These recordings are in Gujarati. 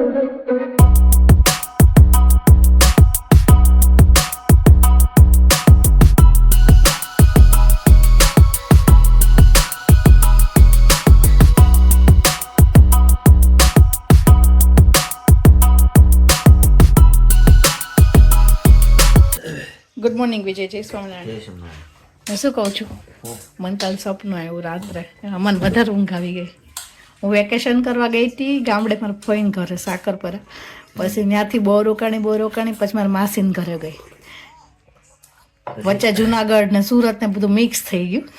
ગુડ મોર્નિંગ વિજય જય સ્વામિનારાયણ હું શું કહું છું? મને કાલ સપનું આવ્યું રાત્રે. મને વધારે ઊંઘ આવી ગઈ. હું વેકેશન કરવા ગઈ હતી ગામડે મારા ફોઈન ઘરે સાકર પર. પછી ત્યાંથી બહુ રોકાણી બહુ રોકાણી પછી મારા માસીને ઘરે ગઈ. વચ્ચે જુનાગઢ ને સુરત ને બધું મિક્સ થઈ ગયું.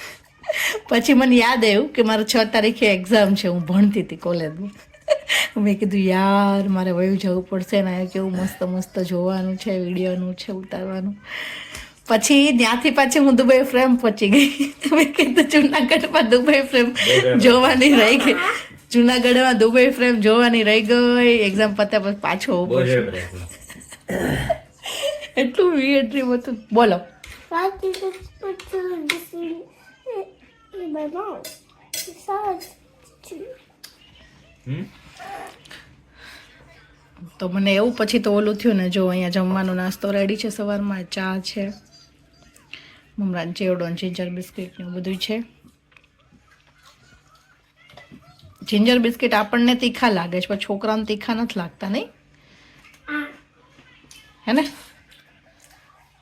પછી મને યાદ આવ્યું કે મારે છ તારીખે એક્ઝામ છે હું ભણતી હતી કોલેજમાં મેં કીધું યાર મારે વયું જવું પડશે ને કેવું મસ્ત મસ્ત જોવાનું છે વિડીયોનું છે ઉતારવાનું. પછી ત્યાંથી પાછી હું દુબઈ ફ્રેમ પહોંચી ગઈ. મેં કીધું જુનાગઢમાં દુબઈ ફ્રેમ જોવાની રહી ગઈ. જુનાગઢમાં દુબઈ ફ્રેમ જોવાની રહી ગઈ એક્ઝામ પત્યા પછી પાછો. એટલું વીર ડ્રીમ હતું બોલો? તો મને એવું પછી તો ઓલું થયું ને જો અહીંયા જમવાનો નાસ્તો રેડી છે સવારમાં ચા છે મમરાન જેવડો જિંજર બિસ્કિટ ને બધું છે જિંજર બિસ્કિટ આપણને તીખા લાગે છે, પણ છોકરાને તીખા નથી લાગતા, નહીં? હે ને?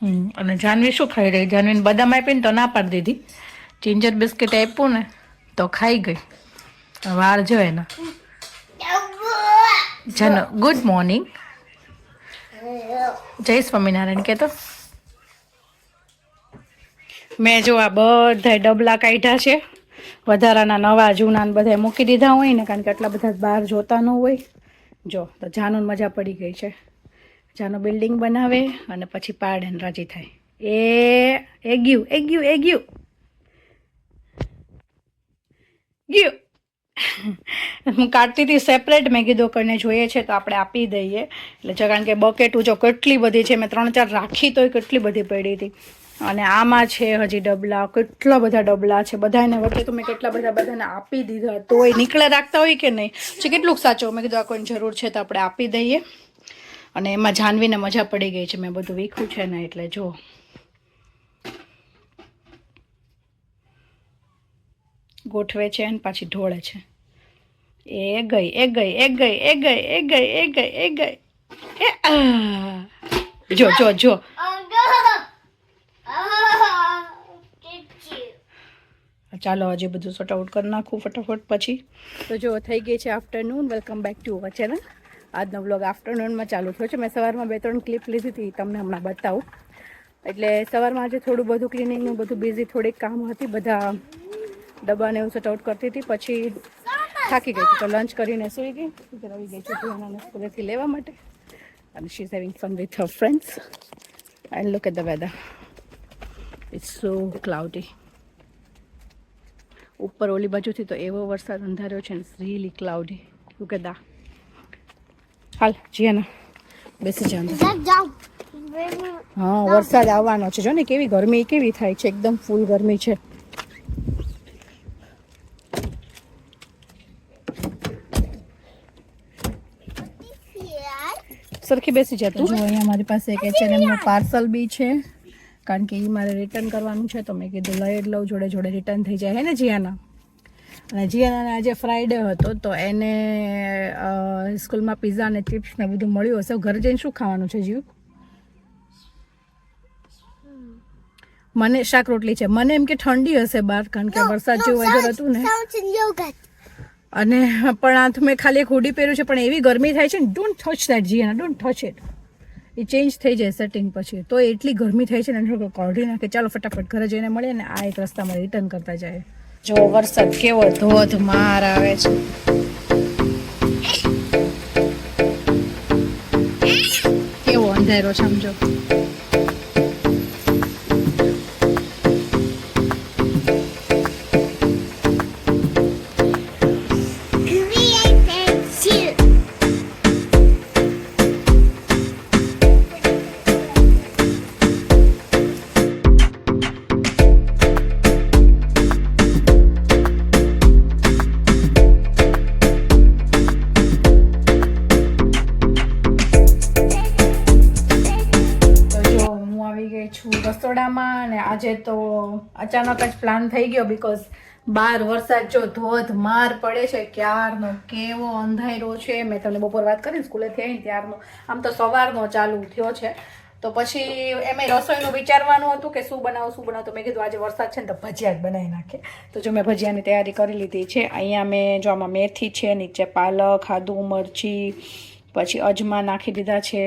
હમ, અને જાનવી શું ખાઈ રહી? જાનવીને બદામ આપીને તો ના પાડી દીધી. જિંજર બિસ્કિટ આપ્યું ને, તો ખાઈ ગઈ. વાર જો એના. જનો ગુડ મોર્નિંગ જય સ્વામિનારાયણ કહેતો મેં જો આ બધા ડબલા કાઢ્યા છે. વધારાના નવા, જૂના ને બધા મૂકી દીધા હોય ને, કારણ કે આટલા બધા બહાર જોતા ન હોય. જો, તો જાનું મજા પડી ગઈ છે. જાનું બિલ્ડિંગ બનાવે અને પછી પાડે ને રાજી થાય. એ એ ગયું એ ગયું એ ગયું. ગયું. હું કાઢતી હતી સેપરેટ મેં કીધું કોઈને જોઈએ છે તો આપણે આપી દઈએ. એટલે કારણ કે બકેટું જો કેટલી બધી છે, મેં ત્રણ ચાર રાખી તોય કેટલી બધી પડી હતી. અને આમાં છે હજી ડબલા, કેટલા બધા ડબલા છે, બધાને વચ્ચે તો મેં કેટલા બધા બધાને આપી દીધા, તોય નીકળે રાખતા હોય કે નહીં? પછી કેટલુંક સાચો, મેં કીધું આ કોઈને જરૂર છે તો આપણે આપી દઈએ. અને એમાં જાનવીને મજા પડી ગઈ છે, મેં બધું વીખું છે ને એટલે જો. ગોઠવે છે અને પાછી ઢોળે છે. એ ગઈ એ ગઈ એ ગઈ એ ગઈ એ ગઈ એ ગઈ એ ગઈ. એ. જો જો જો. ચાલો હજી બધું સોર્ટ આઉટ કરી નાખું ફટાફટ પછી. તો જો, થઈ ગઈ છે afternoon welcome back to our channel આજનો બ્લોગ આફ્ટરનૂનમાં ચાલુ થયો છે. મેં સવારમાં બે ત્રણ ક્લિપ લીધી હતી, તમને હમણાં બતાવું. એટલે સવારમાં આજે થોડું બધું ક્લિનિંગનું બધું બિઝી થોડીક કામ હતી, બધા ડબ્બાને એવું સોર્ટ આઉટ કરતી હતી. પછી થાકી ગઈ હતી, તો લંચ કરીને સૂઈ ગઈ. રવી ગઈ છે ભૂયાનાને સ્કૂલેથી લેવા માટે. અને she is having fun with her friends and look at the weather it's so cloudy ઉપર ઓલી બાજુથી તો એવો વરસાદ અંધાર્યો છે ને રીલી ક્લાઉડી યુ એટ દા? હાલ જીયાના બેસી જા હા વરસાદ આવવાનો છે. જો ને કેવી ગરમી કેવી થાય છે? એકદમ ફૂલ ગરમી છે. સરખી બેસી જા તું. જો અહીંયા મારી પાસે એક એચએનએમનું પાર્સલ બી છે. કારણ કે એ મારે રિટર્ન કરવાનું છે તો મેં કીધું લઈ જ લઉં જોડે જોડે રિટર્ન થઈ જાય. હે ને જીયાના? અને જીયાનાને આજે ફ્રાઈડે હતો તો એને સ્કૂલમાં પીઝા અને ચિપ્સ ને બધું મળ્યું હશે. ઘરે જઈને શું ખાવાનું છે જીવ? મને શાક રોટલી છે. મને એમ કે ઠંડી હશે બહાર કારણ કે વરસાદ જેવું વેધર હતું ને. અને પણ આ મેં ખાલી એક હુડી પહેર્યું છે પણ એવી ગરમી થાય છે ને don't touch that Jiyana don't touch it A change થઈ જાય સેટિંગ પછી. તો એટલી ગરમી થાય છે ને, એને કાઢી નાખે. ચાલો ફટાફટ ઘરે જઈને મળીએ ને આ એક રસ્તામાં રિટર્ન કરતા જાય. જો વરસાદ કેવો ધોધમાર આવે છે. કેવો અંધારો સમજો રસોડામાં અને આજે તો અચાનક જ પ્લાન થઈ ગયો બીકોઝ બહાર વરસાદ જો ધોધ માર પડે છે, ક્યારનો કેવો અંધારો છે, મેં તમને બપોર વાત કરી સ્કૂલેથી આવીને ત્યારનો, આમ તો સવારનો ચાલુ થયો છે. તો પછી એમ રસોઈનું વિચારવાનું હતું કે શું બનાવું શું બનાવું? તો મેં કીધું આજે વરસાદ છે ને તો ભજીયા જ બનાવી નાખે તો જો મેં ભજીયાની તૈયારી કરી લીધી છે, અહીંયા મેં જો આમાં મેથી છે, નીચે પાલક, આદુ, મરચી, પછી અજમા નાખી દીધા છે.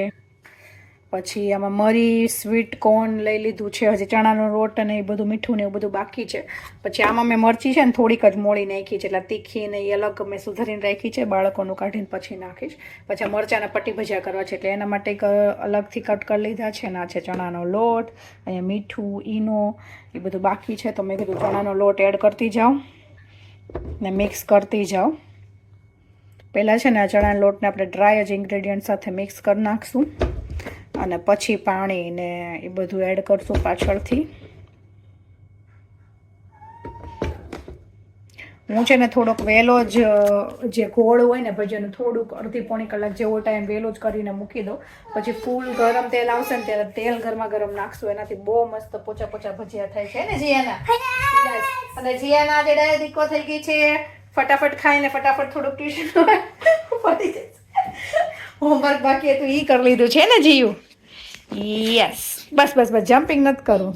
પછી આમાં મરી સ્વીટ કોર્ન લઈ લીધું છે, હજી ચણાનો લોટ અને એ બધું મીઠું ને એવું બધું બાકી છે. પછી આમાં મેં મરચી છે ને થોડીક જ મોળી નાખી છે, એટલે તીખી ને એ અલગ મેં સુધારીને રાખી છે, બાળકોનું કાઢીને પછી નાખીશ. પછી મરચાંના પટ્ટી ભજીયા કરવા છે, એટલે એના માટે અલગથી કટ કરી લીધા છે, ને આ છે ચણાનો લોટ, અહીંયા મીઠું, ઈનો, એ બધું બાકી છે, તો મેં કીધું ચણાનો લોટ એડ કરતી જાઉં ને મિક્સ કરતી જાઉં. પહેલાં છે ને આ ચણાના લોટને આપણે ડ્રાય જ ઇન્ગ્રેડિયન્ટ સાથે મિક્સ કરી નાખશું. અને પછી પાણી ને એ બધું એડ કરશું પાછળથી. હું છે ને થોડોક વહેલો જ, જે ગોળ હોય ને ભજીયાનું થોડુંક અડધી પોણી કલાક જેવો ટાઈમ વહેલો જ કરીને મૂકી દઉં. પછી ફૂલ ગરમ તેલ આવશે ને ત્યારે તેલ ગરમા ગરમ નાખશું. એનાથી બહુ મસ્ત પોચા પોચા ભજીયા થાય છે ને જીયાના. અને જીયાના આજે ડાય દીકો થઈ ગઈ છે. ફટાફટ ખાઈને ફટાફટ થોડુંક ટ્યુશન પડી જશે હોમવર્ક બાકી હતું એ કરી લીધું છે ને જીયુ? યસ બસ બસ બસ જમ્પિંગ નથી કરવું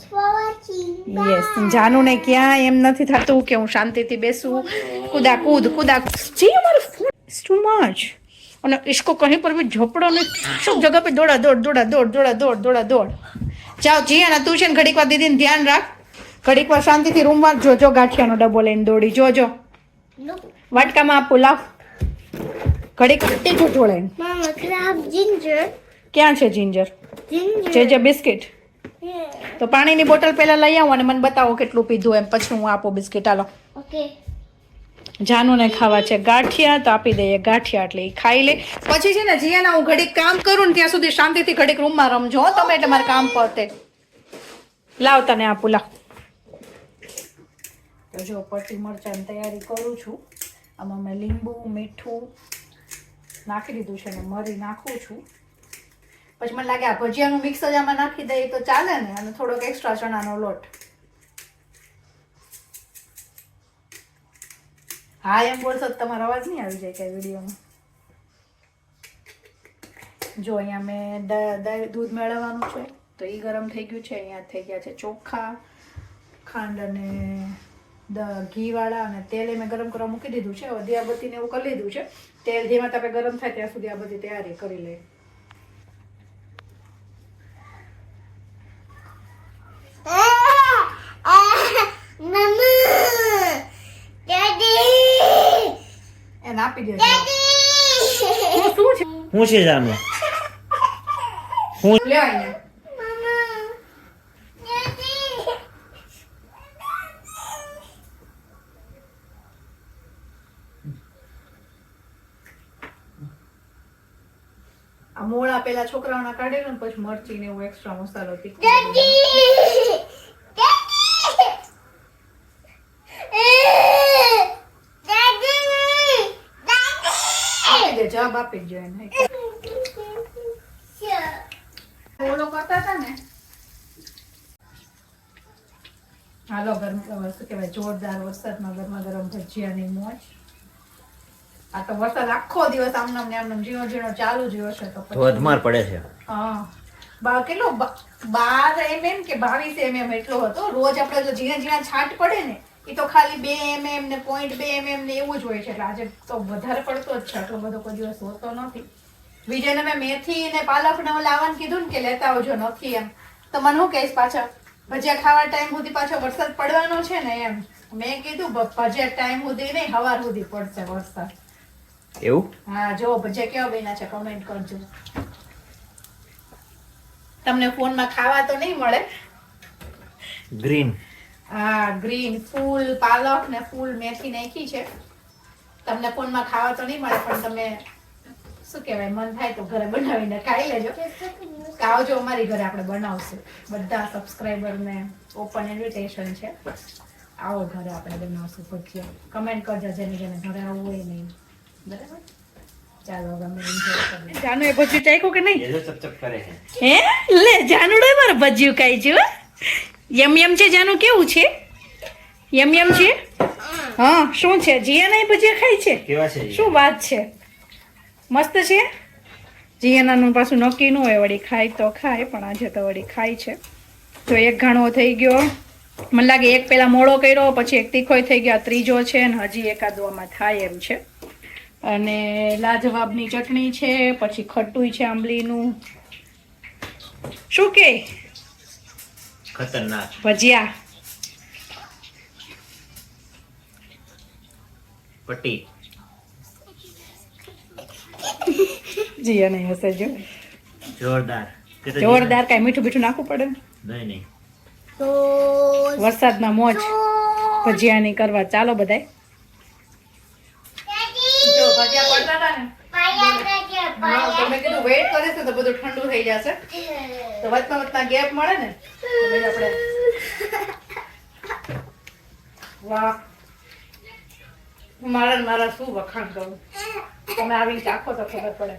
યસ જાનુને ક્યાં એમ નથી થતું કે હું શાંતિથી બેસું. કુદા કૂદ કુદા જીયુ મારું ફોન ઇઝ ટુ મચ અને ઇસકો કહીં પર મેં ઝોપડો ને શું જગ્યા પર દોડા દોડ દોડા દોડ દોડા દોડ દોડા દોડ. જાઓ જીયાના તું છે ને ઘડીક વાર દીદીને ધ્યાન રાખ. ઘડીક વાર શાંતિથી રૂમમાં જોજો ગાંઠિયાનો ડબ્બો લઈને દોડી જોજો વાટકામાં આ લાવ. ઘડીક ટીચું ઢોળાઈને Mama, can I have ginger? ક્યાં છે જિંજર Ginger. જે જે બિસ્કિટ. Yeah. તો પાણીની બોટલ પહેલાં લઈ આવો અને મને બતાવો કેટલું પીધું એમ. પછી હું આપો બિસ્કિટ. હાલો. Okay. જાનુને ખાવા છે ગાંઠિયા તો આપી દઈએ ગાંઠિયા એટલે એ ખાઈ લે. પછી છે ને જીયાના હું ઘડીક કામ કરું ને ત્યાં સુધી શાંતિથી ઘડીક રૂમમાં રમજો હો તમે એટલે મારે કામ પતે. લાવ તને આપું લાવ. તો જો પટ્ટી મરચાંની તૈયારી કરું છું. આમાં મેં લીંબુ મીઠું નાખી દીધું છે ને મરી નાખું છું. પછી મને લાગે આ ભજીયાનું મિક્સ જ આમાં નાખી દઈએ તો ચાલે ને અને થોડોક એક્સ્ટ્રા ચણાનો લોટ. હા, એમ બોલશો તમારો અવાજ નહીં આવી જાય કે વિડીયોમાં. જો અહીંયા મેં દૂધ મેળવવાનું છે, તો એ ગરમ થઈ ગયું છે, અહીંયા થઈ ગયા છે ચોખા, ખાંડ અને ઘીવાળા અને તેલ એ મેં ગરમ કરવા મૂકી દીધું છે હવે દિયાબત્તીને એવું કરી લીધું છે તેલ ધીમા તાપે ગરમ થાય ત્યાં સુધી આ બધી તૈયારી કરી! Daddy! એને આપી દેજો Daddy! શું છે શું છે જાનું લે અહીંયા Mama! Daddy! આ મોળા પેલા છોકરાઓના કાઢેલું ને પછી મરચી ને એવું એક્સ્ટ્રા મસાલો જવાબ આપી જ એને! ઓલો કરતા હતા ને. હાલો ગરમ શું કહેવાય? જોરદાર વરસાદમાં ગરમા ગરમ ભજીયાની મોજ. આ તો વરસાદ આખો દિવસ આમનામ ને આમનામ ઝીણો ઝીણો ચાલુ જ હશે તો ધોધમાર પડે છે. હા. બા કેટલો બાર એમએમ કે બાવીસ એમએમ એટલો હતો? રોજ આપણે જો ઝીણા ઝીણા છાંટ પડે ને એ તો ખાલી બે એમએમ ને પોઈન્ટ બે એમએમ ને એવું જ હોય છે. એટલે આજે તો વધારે પડતો જ છે. આટલો બધો કોઈ દિવસ હોતો નથી. વિજયને મેં મેથી ને પાલક ને લાવવાનું કીધું ને કે લેતા આવજો નથી એમ. તો મને શું કહીશ પાછા? ભજીયા ખાવા ટાઈમ સુધી પાછો વરસાદ પડવાનો છે ને એમ. મેં કીધું ભજીયા ટાઈમ સુધી નહીં હવાર સુધી પડશે વરસાદ. એવું? હા જો ભજીયા કેવા બન્યા છે કમેન્ટ કરજો. તમને ફોનમાં ખાવા તો નહીં મળે. ગ્રીન હા ગ્રીન ફૂલ પાલક ને ફૂલ મેથી નાખી છે. તમને ફોનમાં ખાવા તો નહીં મળે પણ તમે શું કહેવાય મન થાય તો ઘરે બનાવીને ખાઈ લેજો. આવજો અમારી ઘરે આપણે બનાવશું. બધા સબસ્ક્રાઈબર ને ઓપન ઇન્વિટેશન છે. આવો ઘરે આપણે બનાવશું ભજીયા. કમેન્ટ કરજો જેને જેને ઘરે આવવું હોય નહીં બરાબર? ચાલો હવે અમે enjoy કરીએ જાનુ એ ભજીયું ચાખ્યું કે નહીં? એ જો ચપચપ કરે છે. હે? લે જાનુડો મારે ભજીયું ખાઈ છે હો. યમ યમ છે જાનું કેવું છે? યમ યમ છે? હા શું છે? જીયાના ભજીયા ખાય છે? શું વાત છે? મસ્ત છે? જીયાનાનું પાછું નક્કી ન હોય વળી ખાય તો ખાય પણ આજે તો વળી ખાય છે. તો એક ઘાણો થઈ ગયો. મને લાગે એક પેલા મોડો કર્યો પછી એક તીખોય થઈ ગયો ત્રીજો છે અને હજી એકાદો આમાં થાય એમ છે. અને લાજવાબની ચટણી છે પછી ખટ્ટું છે આંબલીનું. શું કે? ખતરનાક. ભજીયા. પટ્ટી જીયા નહીં હશે જો. જોરદાર. જોરદાર કાંઈ મીઠું મીઠું નાખવું પડે? નહીં નહીં. તો વરસાદના મોજ. ભજીયાની કરવા. ચાલો બધાય. જો ભજીયા પડતા હતા ને તો કીધું વેઇટ કરે છે તો બધું ઠંડુ થઈ જશે. તો વચમાં વચમાં ગેપ મળે ને આપણે વાહ. મારા મારા શું વખાણ કરું? તમે આવી ચાખો તો ખબર પડે.